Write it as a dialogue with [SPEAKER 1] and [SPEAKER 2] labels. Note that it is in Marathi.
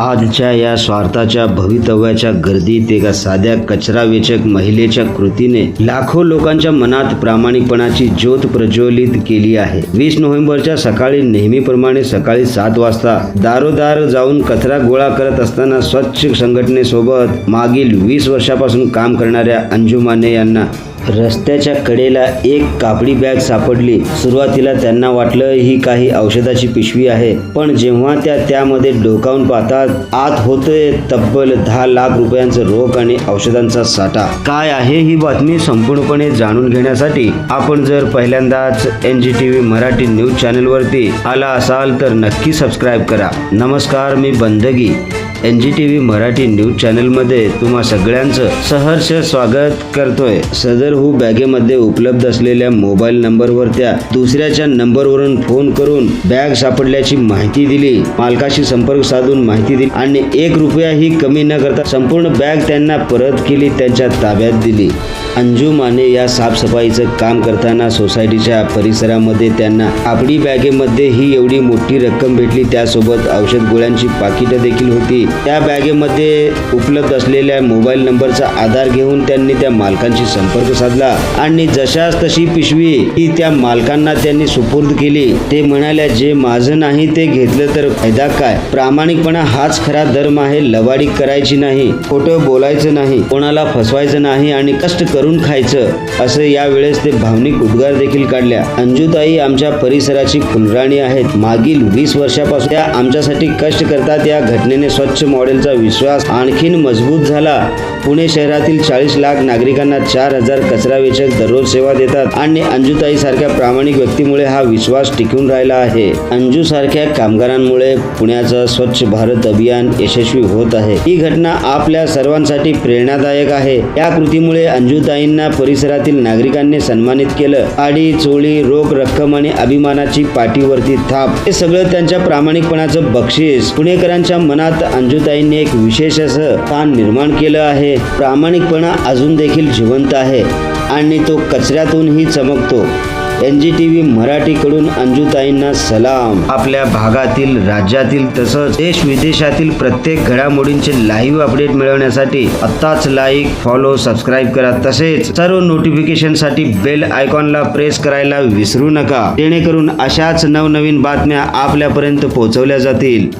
[SPEAKER 1] आजच्या या स्वार्थाच्या भवितव्याच्या गर्दीत एका साध्या कचरा वेचक महिलेच्या कृतीने लाखो लोकांच्या मनात प्रामाणिकपणाची ज्योत प्रज्वलित केली आहे. वीस नोव्हेंबरच्या सकाळी नेहमीप्रमाणे सकाळी सात वाजता दारोदार जाऊन कचरा गोळा करत असताना स्वच्छ संघटनेसोबत मागील वीस वर्षापासून काम करणाऱ्या अंजुमाने यांना रस्त्याच्या कडेला एक कापडी बॅग सापडली. सुरुवातीला त्यांना वाटलं ही काही औषधाची पिशवी आहे पण जेव्हा त्या त्यामध्ये डोकावून पाहतात आत होते तब्बल दहा लाख रुपयांचं रोख आणि औषधांचा साठा. काय आहे ही बातमी संपूर्णपणे जाणून घेण्यासाठी आपण जर पहिल्यांदाच N G T V Marathi news चॅनलवरती आला असाल तर नक्की सबस्क्राईब करा. नमस्कार मी Bandagi. N G T V Marathi news चॅनलमध्ये तुम्हा सगळ्यांचं सहर्ष स्वागत करतोय. सदर हू बॅगेमध्ये उपलब्ध असलेल्या मोबाईल नंबरवर त्या दुसऱ्याच्या नंबरवरून फोन करून बॅग सापडल्याची माहिती दिली. मालकाशी संपर्क साधून माहिती दिली आणि एक रुपयाही कमी न करता संपूर्ण बॅग त्यांना परत केली त्यांच्या ताब्यात दिली. अंजू माने या साफसफाईचं काम करताना सोसायटीच्या परिसरामध्ये त्यांना आपली बॅगेमध्ये ही एवढी मोठी रक्कम भेटली. त्यासोबत औषध गोळ्यांची पाकिटं देखील होती. त्या बॅगेमध्ये उपलब्ध असलेल्या मोबाईल नंबरचा आधार घेऊन त्यांनी त्या मालकांशी संपर्क साधला. आणि जशाच तशी पिशवी ही त्या मालकांना त्यांनी सुपूर्द केली. ते म्हणाल्या जे माझं नाही ते घेतलं तर फायदा काय? प्रामाणिकपणा हाच खरा धर्म आहे. लवाडी करायची नाही खोटं बोलायचं नाही कोणाला फसवायचं नाही आणि कष्ट करून खायचं. असं यावेळेस ते भावनिक उद्गार देखील काढल्या. अंजुताई आमच्या परिसराची फुलराणी आहेत. मागील वीस वर्षापासून त्या आमच्यासाठी कष्ट करतात. या घटनेने स्वच्छ मॉडेलचा विश्वास आणखीन मजबूत झाला. पुणे शहरातील चाळीस लाख नागरिकांना चार हजार कचरा वेचक दररोज सेवा देतात आणि अंजुताई सारख्या प्रामाणिक व्यक्तीमुळे हा विश्वास टिकून राहिला आहे. अंजू सारख्या कामगारांमुळे पुण्याचं स्वच्छ भारत अभियान यशस्वी होत आहे. ही घटना आपल्या सर्वांसाठी प्रेरणादायक आहे. या कृतीमुळे अंजुताईंना परिसरातील नागरिकांनी सन्मानित केलं. आडी चोळी रोख रक्कम आणि अभिमानाची पाठीवरती थाप. हे सगळं त्यांच्या प्रामाणिकपणाचं बक्षीस पुणेकरांच्या मनात मंजुताईंनी एक विशेष असं स्थान निर्माण केलं आहे. प्रामाणिकपणा अजून देखील जिवंत आहे आणि तो कचऱ्यातूनही चमकतो. एन जी टी व्ही मराठीकडून अंजुताईंना सलाम. आपल्या भागातील राज्यातील तसंच देश विदेशातील प्रत्येक घडामोडींचे लाईव्ह अपडेट मिळवण्यासाठी आत्ताच लाईक फॉलो सबस्क्राईब करा. तसेच सर्व नोटिफिकेशनसाठी बेल आयकॉनला प्रेस करायला विसरू नका. जेणेकरून अशाच नवनवीन बातम्या आपल्यापर्यंत पोहोचवल्या जातील.